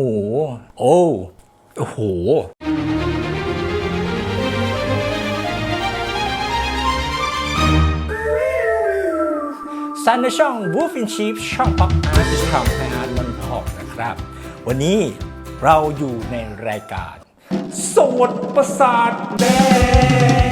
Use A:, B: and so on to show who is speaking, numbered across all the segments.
A: โอ้โอ้โหซันในช่อง Wolf in Sheep ช่องป๊อปอาร์ตที่ทำให้อาร์ตมันพอกนะครับ วันนี้เราอยู่ในรายการ โสดประสาทแดง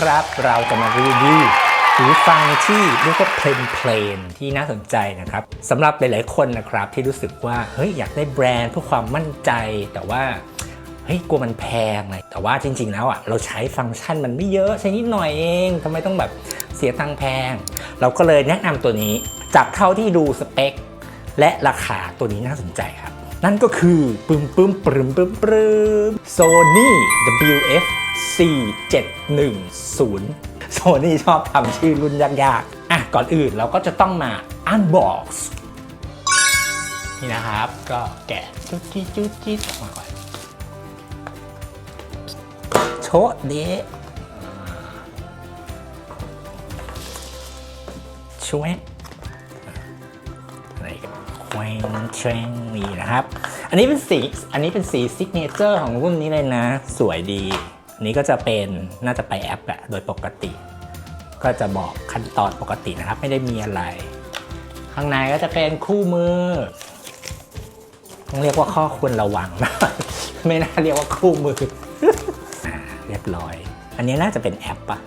A: นะครับ เราจะมารีวิวหูฟังที่เรียกว่าเพลนเพลนที่น่าสนใจนะครับสำหรับหลายๆคนนะครับที่รู้สึกว่าเฮ้ยอยากได้แบรนด์เพื่อความมั่นใจแต่ว่าเฮ้ยกลัวมันแพงเลยแต่ว่าจริง ๆ แล้วอะเราใช้ฟังก์ชันมันไม่เยอะใช้นิดหน่อยเองทำไมต้องแบบเสียตังค์แพง เราก็เลยแนะนำตัวนี้จากเท่าที่ดูสเปค และราคาตัวนี้น่าสนใจครับ นั่นก็คือปึ้มปึ้มปรึมปึ้มปรึม Sony WF 4710 Sony ชอบทำชื่อรุ่นยากๆ อะ ก่อนอื่นเราก็จะต้องมา unbox นี่นะครับ ก็แกะจุดจิ๊ดจุดจิ๊ดออกมาก่อนโชเดะช่วยอะไรกันแควงเทรงนี่นะครับ อันนี้เป็นสี อันนี้เป็นสีซิกเนเจอร์ของรุ่นนี้เลยนะ สวยดี นี้ก็จะเป็นน่าจะไปแอปอะโดยปกติ ก็จะบอกขั้นตอนปกตินะครับ ไม่ได้มีอะไร ข้างในก็จะเป็นคู่มือ ต้องเรียกว่าข้อควรระวัง ไม่น่าเรียกว่าคู่มืออเรียบร้อย อันนี้น่าจะเป็นแอปปะ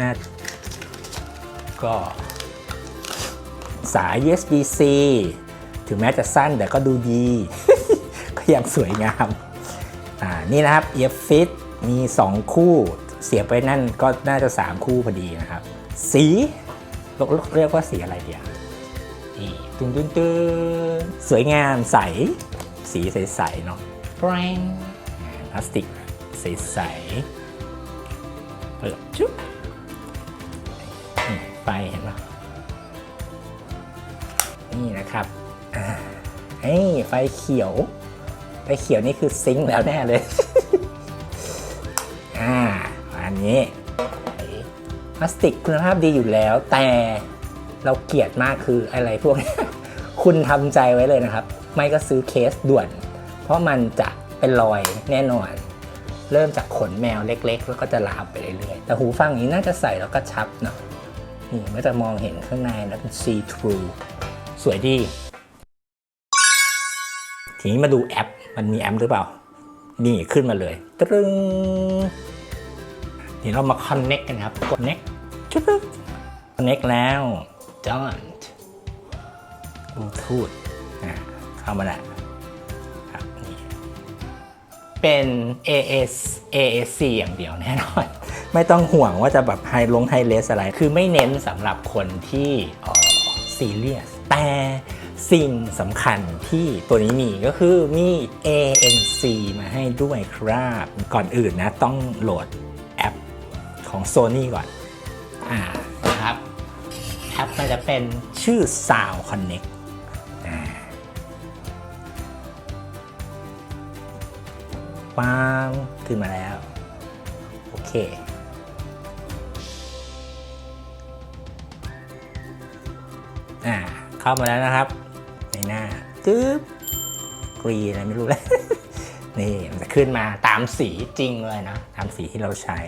A: น่าก็สาย USB-C ถึงแม้จะสั้นแต่ก็ดูดี ก็ยังสวยงาม อ่า นี่นะครับ Earfit มี 2 คู่เสียบไปนั่นก็น่าจะ 3 คู่พอดีนะครับ สีเรียกเรียกว่าสีอะไรเดียวนี่ตุ้นตุ้นตุ้นสวยงามใส สีใสๆเนาะแปรงพลาสติกใสๆเปิดจุ๊บนี่ไฟเห็นปะนี่นะครับอ่าเฮ้ยไฟเขียว ไฟเขียวนี่คือซิงค์แล้วแน่เลยอ่าอั นี้พลาสติกคุณภาพดีอยู่แล้ว แต่เราเกลียดมากคืออะไรพวกนี้คุณทำใจไว้เลยนะครับ ไม่ก็ซื้อเคสด่วน เพราะมันจะเป็นรอยแน่นอน เริ่มจากขนแมวเล็ก ๆ แล้วก็จะลามไปเรื่อยๆ แต่หูฟังนี้น่าจะใส่แล้วก็ชับเนาะนี่มันจะมองเห็นข้างในแล้วเป็น see through สวยดี ทีนี้มาดูแอป มันมีแอปหรือเปล่า นี่ขึ้นมาเลยตรึง นี่เรามา connect กันครับ connect จุ๊บ connect แล้ว don't bluetooth อ่าเข้ามาแล้วครับนี่เป็น AS AAC อย่างเดียวแน่นอน ไม่ต้องห่วงว่าจะแบบไฮลงไฮเลสอะไร คือไม่เน้นสำหรับคนที่ซีเรียส แต่สิ่งสำคัญที่ตัวนี้มีก็คือมี ANC มาให้ด้วยครับ ก่อนอื่นนะต้องโหลด ของ Sony ก่อนอ่านะครับแอปมันจะเป็นชื่อ Sound Connect อ่าปามขึ้นมาแล้ว โอเค อ่า เข้ามาแล้วนะครับ ในหน้าตึ๊บกรีอะไรไม่รู้แล้ว นี่ มันจะขึ้นมาตามสีจริงเลยนะ ตามสีที่เราใช้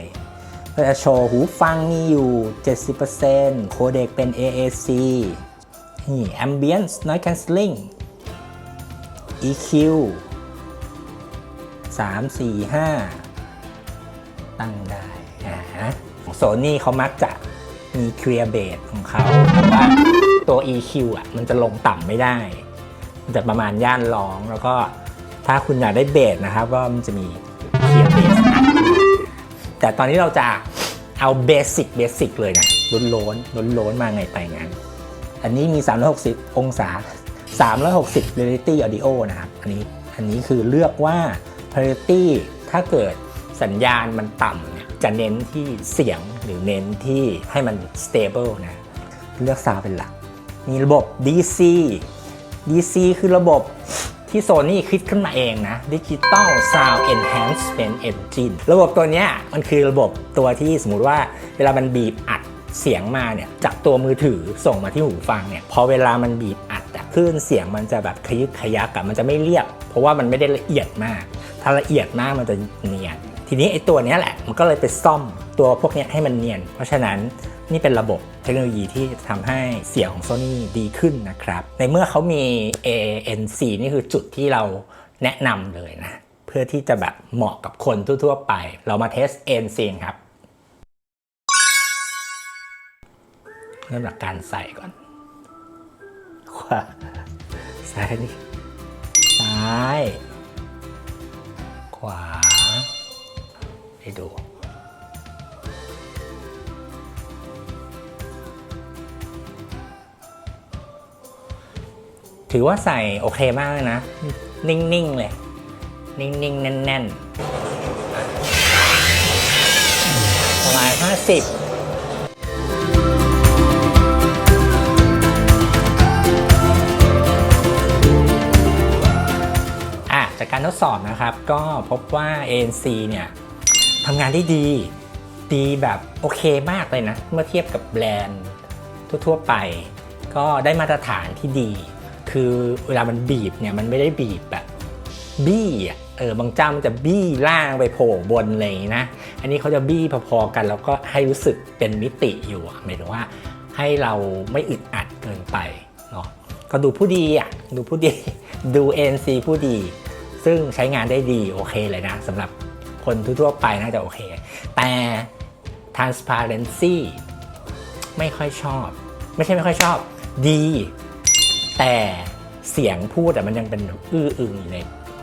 A: ก็จะโชว์หูฟังมีอยู่ 70%โคเดกเป็น AAC นี่ Ambience Noise Cancelling EQ 3 4 5 ตั้งได้อ่าฮะโซนี่เขามักจะมี Clear Bass ของเขาแต่ว่าตัว EQ อะมันจะลงต่ำไม่ได้ มันจะประมาณย่านร้องแล้วก็ถ้าคุณอยากได้เบสนะครับก็มันจะมี แต่ตอนนี้เราจะเอาเบสิกเบสิกเลยนะล้นล้นล้นล้นมาไงไปงั้น อันนี้มี 360 องศา 360 Reality Audio นะครับ อันนี้อันนี้คือเลือกว่า Reality ถ้าเกิดสัญญาณมันต่ำเนี่ยจะเน้นที่เสียงหรือเน้นที่ให้มัน stable นะ เลือกซาวเป็นหลัก มีระบบ DC DC คือระบบ ที่โซนี่คิดขึ้นมาเองนะ Digital Sound Enhancement Engine ระบบตัวนี้มันคือระบบตัวที่สมมติว่าเวลามันบีบอัดเสียงมาเนี่ยจากตัวมือถือส่งมาที่หูฟังเนี่ยพอเวลามันบีบอัดอะคลื่นเสียงมันจะแบบขยึกขยักอะมันจะไม่เรียบ เพราะว่ามันไม่ได้ละเอียดมาก ถ้าละเอียดมากมันจะเนียนทีนี้ไอ้ตัวนี้แหละมันก็เลยไปซ่อมตัวพวกนี้ให้มันเนียน เพราะฉะนั้น นี่เป็นระบบเทคโนโลยีที่ทำให้เสียงของ Sony ดีขึ้นนะครับ ในเมื่อเขามี ANC นี่คือจุดที่เราแนะนำเลยนะ เพื่อที่จะแบบเหมาะกับคนทั่วๆไป เรามาเทส ANC ครับ เริ่มจากการใส่ก่อน ขวาซ้ายนี่ซ้าย ขวาให้ดู ถือว่าใส่โอเคมากเลยนะ นิ่งๆเลย นิ่งๆ แน่นๆ ประมาณ50อะจากการทดสอบนะครับ ก็พบว่า ANC เนี่ยทำงานได้ดี ดีแบบโอเคมากเลยนะ เมื่อเทียบกับแบรนด์ทั่วๆไป ก็ได้มาตรฐานที่ดี คือเวลามันบีบเนี่ยมันไม่ได้บีบแบบบี้เออบางเจ้ามันจะบี้ล่างไปโผล่บนอะไรอย่างงี้นะ อันนี้เขาจะบี้พอๆกัน แล้วก็ให้รู้สึกเป็นมิติอยู่หมายถึงว่าให้เราไม่อึดอัดเกินไปเนาะก็ดูผู้ดีอะดูผู้ดีดู ANC ผู้ดี ซึ่งใช้งานได้ดีโอเคเลยนะสำหรับคนทั่วไปน่าจะโอเค แต่ transparency ไม่ค่อยชอบ ไม่ใช่ไม่ค่อยชอบ ดี แต่เสียงพูดอะมันยังเป็นอื้ออึงอยู่ใน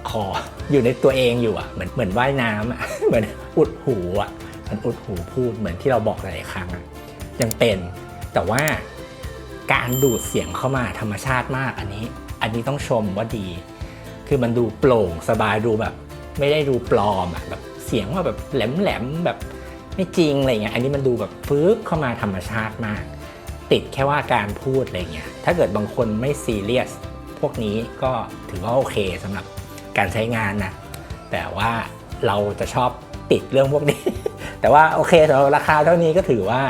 A: คออยู่ในตัวเองอยู่อะเหมือนเหมือนว่ายน้ำอะเหมือนอุดหูอะมันอุดหูพูดเหมือนที่เราบอกหลายครั้งยังเป็นแต่ว่าการดูดเสียงเข้ามาธรรมชาติมากอันนี้ อันนี้ต้องชมว่าดี คือมันดูโปร่งสบายดูแบบ ไม่ได้ดูปลอมอะแบบเสียงว่าแบบแหลมๆแบบไม่จริงอะไรเงี้ยอันนี้มันดูแบบฟื้บเข้ามาธรรมชาติมาก ติดแค่ว่าการพูดอะไรเงี้ยถ้าเกิดบางคนไม่ซีเรียสพวกนี้ก็ถือว่าโอเคสำหรับการใช้งานนะ แต่ว่าเราจะชอบติดเรื่องพวกนี้ แต่ว่าโอเคสำหรับราคาเท่านี้ก็ถือว่า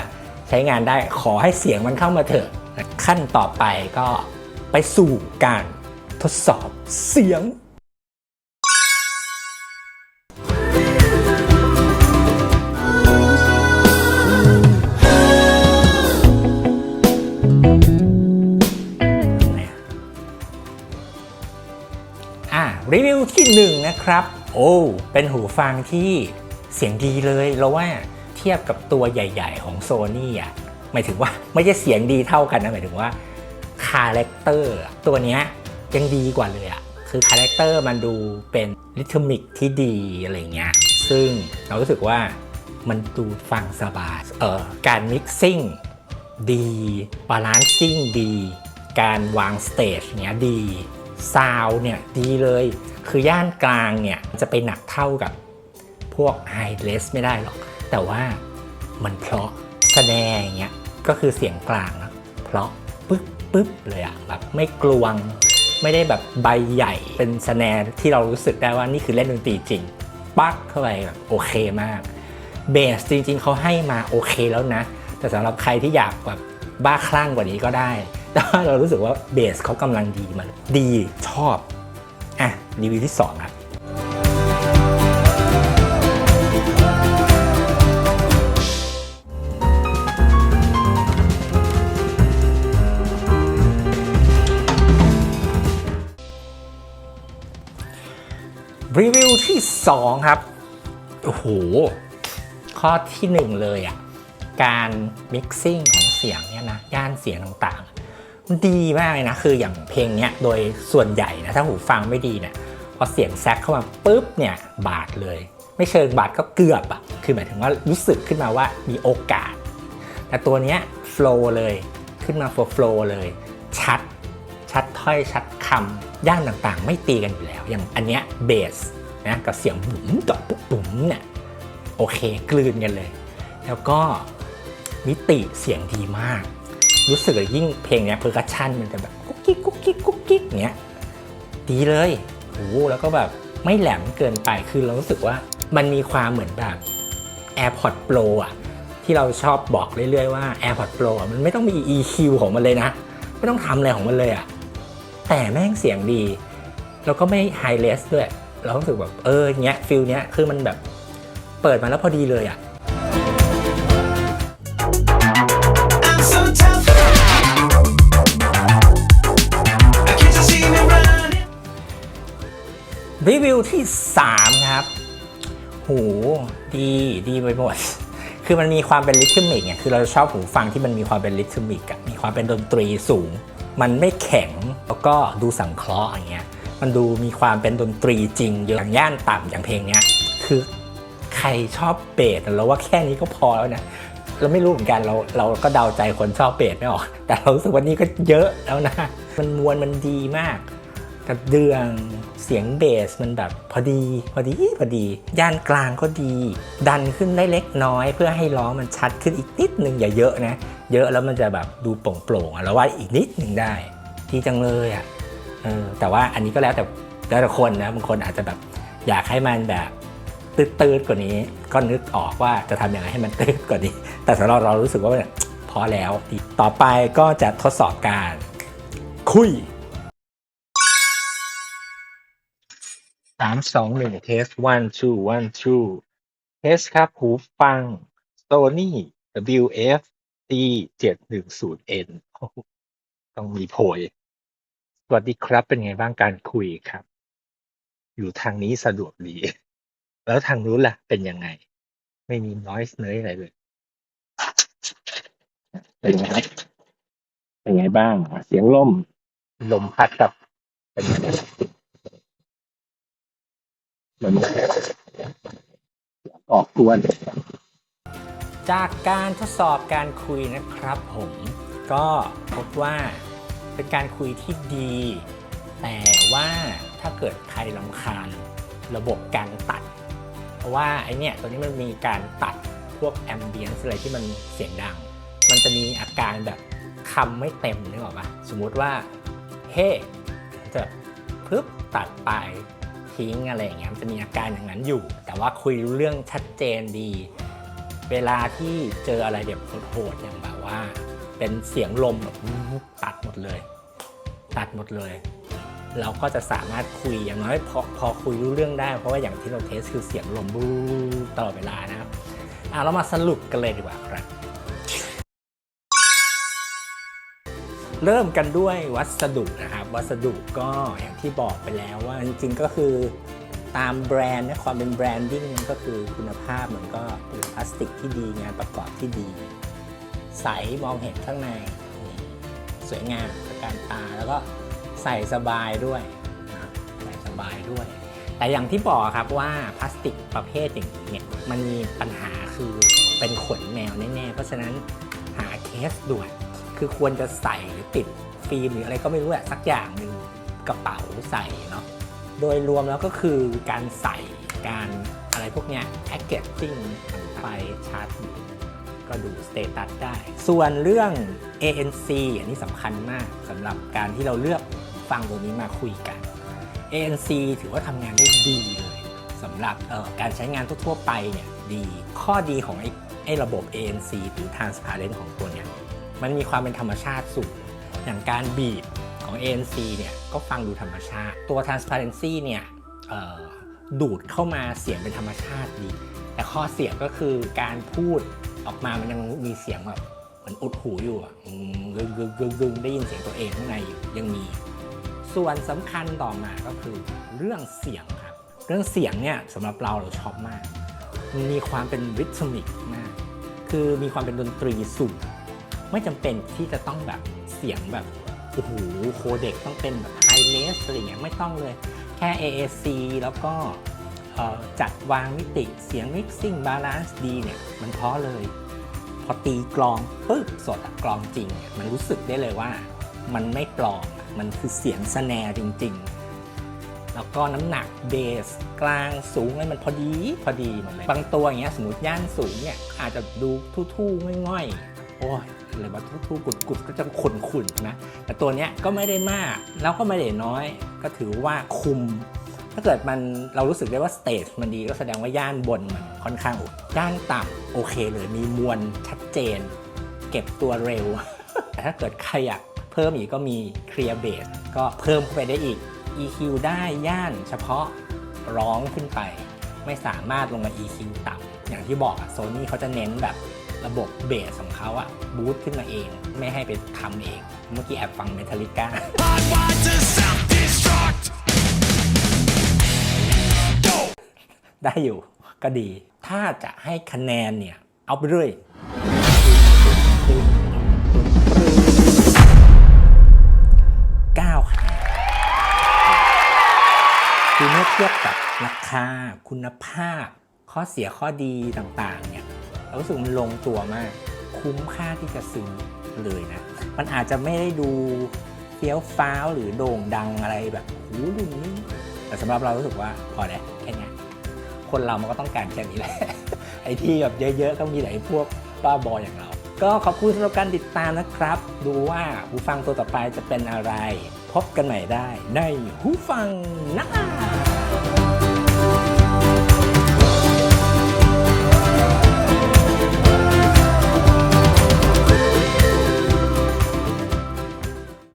A: ใช้งานได้ขอให้เสียงมันเข้ามาเถอะ ขั้นต่อไปก็ไปสู่การทดสอบเสียง รีวิวที่หนึ่งนะครับ โอ้เป็นหูฟังที่เสียงดีเลยเราว่าเทียบกับตัวใหญ่ ๆ ของโซนี่อะหมายถึงว่าไม่ใช่เสียงดีเท่ากันนะหมายถึงว่าคาแรคเตอร์ตัวเนี้ยยังดีกว่าเลยอะคือคาแรคเตอร์มันดูเป็นริทมิกที่ดีอะไรเงี้ยซึ่งเรารู้สึกว่ามันดูฟังสบายเออการมิกซิ่งดีบาลานซิ่งดี การวางสเตจเนี้ยดี ซาวเนี่ยดีเลย คือย่านกลางเนี่ยจะไปหนักเท่ากับพวกไฮเลสไม่ได้หรอก แต่ว่ามันเพราะแสดงอย่างเงี้ยก็คือเสียงกลางนะเพราะปึ๊บปึ๊บเลยอะแบบไม่กลวง ไม่ได้แบบใบใหญ่เป็นสแนร์ที่เรารู้สึกได้ว่านี่คือเล่นดนตรีจริง ปักเข้าไปแบบโอเคมากเบสจริงๆเขาให้มาโอเคแล้วนะ แต่สำหรับใครที่อยากแบบบ้าคลั่งกว่านี้ก็ได้ แต่ว่าเรารู้สึกว่าเบสเขากำลังดีมันดีชอบอะรีวิวที่ 2 ครับรีวิวที่ 2 ครับ โอ้โห ข้อที่ 1 เลยอะ การมิกซิ่งของเสียงเนี่ยนะ ย่านเสียงต่างๆ ดีมากเลยนะ คืออย่างเพลงเนี้ยโดยส่วนใหญ่นะ ถ้าหูฟังไม่ดีเนี่ยพอเสียงแซกเข้ามาปุ๊บเนี่ยบาดเลย ไม่เชิงบาดก็เกือบอะคือหมายถึงว่ารู้สึกขึ้นมาว่ามีโอกาส แต่ตัวเนี้ยโฟล์เลยขึ้นมาโฟล์เลย ชัด ชัดถ้อยชัดคำย่านต่างๆ ไม่ตีกันอยู่แล้ว อย่างอันเนี้ยเบสนะกับเสียงบุ๋มกับปุ๊บบุ๋มเนี่ยโอเคกลืนกันเลย แล้วก็มิติเสียงดีมาก รู้สึกยิ่งเพลงเนี้ยเพอร์คัชชันมันจะแบบกุ๊กกิ๊กกุ๊กกิ๊กกุ๊กกิ๊กเนี้ยดีเลยโอ้โหแล้วก็แบบไม่แหลมเกินไปคือเรารู้สึกว่ามันมีความเหมือนแบบ AirPods Pro อะที่เราชอบบอกเรื่อยๆว่า AirPods Pro อะมันไม่ต้องมี EQ ของมันเลยนะ ไม่ต้องทำอะไรของมันเลยอะแต่แม่งเสียงดี แล้วก็ไม่ไฮเลสด้วย เรารู้สึกแบบเออเนี้ยฟิลเนี้ยคือมันแบบเปิดมาแล้วพอดีเลยอะ รีวิวที่ 3 ครับ หูดีดีไปหมด คือมันมีความเป็นลิทึมิกไงคือเราชอบหูฟังที่มันมีความเป็นลิทึมิกอะมีความเป็นดนตรีสูง มันไม่แข็งแล้วก็ดูสังเคราะห์อย่างเงี้ย มันดูมีความเป็นดนตรีจริงเยอะอย่างย่านต่ำอย่างเพลงเนี้ย คือใครชอบเบสเราว่าแค่นี้ก็พอแล้วนะเราไม่รู้เหมือนกันเราเราก็เดาใจคนชอบเบสไม่ออก แต่เรารู้สึกว่านี่ก็เยอะแล้วนะ มันมวลมันดีมาก กระเดืองเสียงเบสมันแบบพอดีพอดีพอดี ย่านกลางก็ดี ดันขึ้นได้เล็กน้อย เพื่อให้ร้อมันชัดขึ้นอีกนิดนึงอย่าเยอะนะ เยอะแล้วมันจะแบบดูโปร่งๆแล้วว่าอีกนิดหนึ่งได้ดีจังเลยอะ่ะเออแต่ว่าอันนี้ก็แล้วแต่แล้วแต่คนนะบางคนอาจจะแบบอยากให้มันแบบตืดๆกว่านี้ ก็นึกออกว่าจะทำยังไงให้มันตืดกว่านี้ แต่สำหรับเรารู้สึกว่าพอแล้วต่อไปก็จะทดสอบการคุย สามสองหนึ่งเทส one two one two เทสครับหูฟัง Sony WF D เจ็ดหนึ่งศูนย์ N ต้องมีโพย สวัสดีครับเป็นไงบ้างการคุยครับ อยู่ทางนี้สะดวกดี แล้วทางนู้นล่ะ เป็นยังไง ไม่มี noise เนยอะไรเลย เป็นไงเป็นไงบ้าง เสียงลม ลมพัดกับเป็นไง บ้างมันออกกวน จากการทดสอบการคุยนะครับผมก็พบว่าเป็นการคุยที่ดี แต่ว่าถ้าเกิดใครลำคาญระบบการตัด เพราะว่าไอเนี่ยตัวนี้มันมีการตัดพวกแอมเบียนซ์อะไรที่มันเสียงดัง มันจะมีอาการแบบคำไม่เต็มนึกออกปะสมมติว่า เฮ้จะพึบตัดไป ทิ้งอะไรอย่างเงี้ยมันจะมีอาการอย่างนั้นอยู่ แต่ว่าคุยรู้เรื่องชัดเจนดี เวลาที่เจออะไรแบบโหดๆอย่างแบบว่า เป็นเสียงลมแบบตัดหมดเลย ตัดหมดเลย เราก็จะสามารถคุยอย่างน้อยพอพอคุยรู้เรื่องได้ เพราะว่าอย่างที่เราเทสคือเสียงลมบูตลอดเวลานะครับอะเรามาสรุปกันเลยดีกว่าครับ เริ่มกันด้วยวัสดุนะครับ วัสดุก็อย่างที่บอกไปแล้วว่าจริงๆก็คือตามแบรนด์นะความเป็นแบรนดิ้งมันก็คือคุณภาพมันก็เป็นพลาสติกที่ดีงานประกอบที่ดี ใสมองเห็นข้างใน สวยงามตระการตาแล้วก็ใส่สบายด้วยใส่สบายด้วย แต่อย่างที่บอกครับว่าพลาสติกประเภทอย่างนี้เนี่ยมันมีปัญหาคือเป็นขนแมวแน่ๆเพราะฉะนั้นหาเคสด่วน คือควรจะใส่หรือติดฟิล์มหรืออะไรก็ไม่รู้อะสักอย่างหนึ่งกระเป๋าใส่เนาะโดยรวมแล้วก็คือการใส่การอะไรพวกเนี้ยแพ็กเกจจิ้งไปชาร์จก็ดูสเตตัสได้ ส่วนเรื่อง ANC อันนี้สำคัญมากสำหรับการที่เราเลือกฟังตัวนี้มาคุยกัน ANC ถือว่าทำงานได้ดีเลยสำหรับออการใช้งานทั่วๆไปเนี่ยดี ข้อดีของไอ้ไอ้ระบบ ANC หรือ transparent ของตัวเนี้ย มันมีความเป็นธรรมชาติสูงอย่างการบีบของ ANC เนี่ยก็ฟังดูธรรมชาติ ตัว transparency เนี่ยเอ่อดูดเข้ามาเสียงเป็นธรรมชาติดี แต่ข้อเสียก็คือการพูดออกมามันยังมีเสียงแบบเหมือนอุดหูอยู่อะกึงกึงกึงกึงได้ยินเสียงตัวเองข้างในอยู่ยังมี ส่วนสำคัญต่อมาก็คือเรื่องเสียงครับ เรื่องเสียงเนี่ยสำหรับเราเราชอบมากมันมีความเป็นริทมิกมาก คือมีความเป็นดนตรีสูง ไม่จำเป็นที่จะต้องแบบเสียงแบบโอ้โหโคเด็กต้องเป็นแบบไฮเลสอะไรเงี้ยไม่ต้องเลยแค่ AAC แล้วก็จัดวางมิติเสียง mixing balance ดีเนี่ย มันเพราะเลย พอตีกลองปึ๊บสดอะกลองจริงเนี่ยมันรู้สึกได้เลยว่ามันไม่ปลอมมันคือเสียงสแนร์จริง ๆ แล้วก็น้ำหนักเบสกลางสูงอะไรมันพอดีพอดีหมดเลยบางตัวอย่างเงี้ยสมมติย่านสูงเนี่ยอาจจะดูทู่ๆง่อยๆ โอ้ยอะไรมาทู่ๆกุดๆก็จะขุ่นๆนะ แต่ตัวเนี้ยก็ไม่ได้มาก แล้วก็ไม่ได้น้อย ก็ถือว่าคุม ถ้าเกิดมันเรารู้สึกได้ว่าสเตจมันดีก็แสดงว่าย่านบนมันค่อนข้างอเคย่านต่ำโอเคเลยมีมวลชัดเจน เก็บตัวเร็ว แต่ถ้าเกิดใครอยากเพิ่มอีกก็มี Clear Bass ก็เพิ่มเข้าไปได้อีก EQ ได้ย่านเฉพาะร้องขึ้นไป ไม่สามารถลงมา EQ ต่ำอย่างที่บอกอะโซนี่เขาจะเน้นแบบ ระบบเบสของเขาอะบูตขึ้นมาเอง ไม่ให้ไปทำเอง เมื่อกี้แอบฟังเมทัลิก้า ได้อยู่ก็ดี ถ้าจะให้คะแนนเนี่ย เอาไปเลยเก้าคะแนนคือเมื่อเทียบกับราคาคุณภาพ ข้อเสียข้อดีต่างๆเนี่ย เรารู้สึกมันลงตัวมาก คุ้มค่าที่จะซื้อเลยนะ มันอาจจะไม่ได้ดูเฟี้ยวฟ้าวหรือโด่งดังอะไรแบบหูรุ่นนี้แต่สำหรับเรารู้สึกว่าพอแล้วแค่นี้คนเรามันก็ต้องการแค่นี้แหละ ไอ้ที่แบบเยอะๆ ก็มีแต่ไอ้พวกบ้าบออย่างเรา ก็ขอบคุณสำหรับการติดตามนะครับ ดูว่าหูฟังตัวต่อไปจะเป็นอะไร พบกันใหม่ได้ในหูฟังน้า